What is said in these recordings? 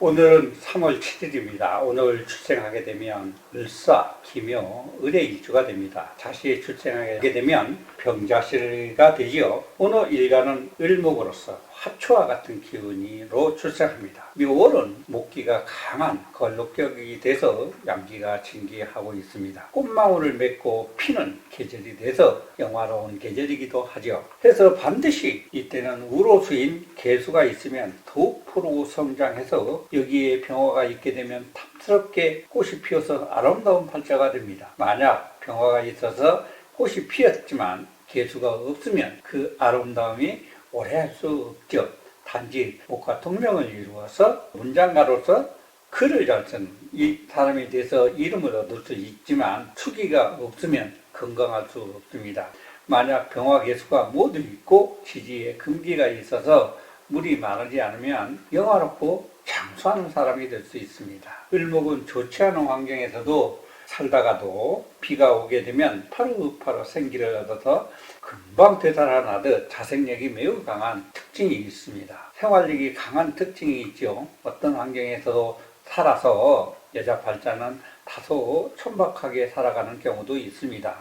오늘은 3월 7일입니다. 오늘 출생하게 되면 을사, 기묘, 을의 일주가 됩니다. 자시에 출생하게 되면 병자실가 되지요. 오늘 일간은 을목으로서 화초와 같은 기운이로 출생합니다. 묘월은 목기가 강한 걸록격이 돼서 양기가 진기하고 있습니다. 꽃망울을 맺고 피는 계절이 돼서 영화로운 계절이기도 하죠. 그래서 반드시 이때는 우로수인 개수가 있으면 더욱 푸르고 성장해서 여기에 병화가 있게 되면 탐스럽게 꽃이 피어서 아름다운 팔자가 됩니다. 만약 병화가 있어서 꽃이 피었지만 개수가 없으면 그 아름다움이 오래 할 수 없죠. 단지 목과 동명을 이루어서 문장가로서 글을 잘 쓰는 이 사람에 대해서 이름을 얻을 수 있지만 수기가 없으면 건강할 수 없습니다. 만약 병화 개수가 모두 있고 지지에 금기가 있어서 물이 마르지 않으면 영화롭고 장수하는 사람이 될 수 있습니다. 을목은 좋지 않은 환경에서도 살다가도 비가 오게 되면 파릇파릇 생기를 얻어서 금방 되살아나듯 자생력이 매우 강한 특징이 있습니다. 생활력이 강한 특징이 있죠. 어떤 환경에서도 살아서 여자 팔자는 다소 천박하게 살아가는 경우도 있습니다.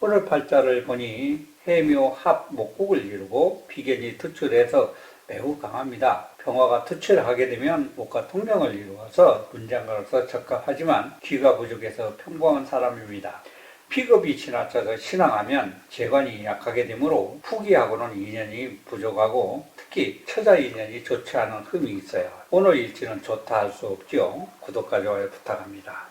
오늘 팔자를 보니 해묘 합 목국을 이루고 비견이 투출해서 매우 강합니다. 병화가 투출하게 되면 목과 통명을 이루어서 문장가로서 적합하지만 귀가 부족해서 평범한 사람입니다. 피급이 지나쳐서 신앙하면 재관이 약하게 되므로 후기하고는 인연이 부족하고 특히 처자 인연이 좋지 않은 흠이 있어요. 오늘 일지는 좋다 할 수 없죠. 구독과 좋아요 부탁합니다.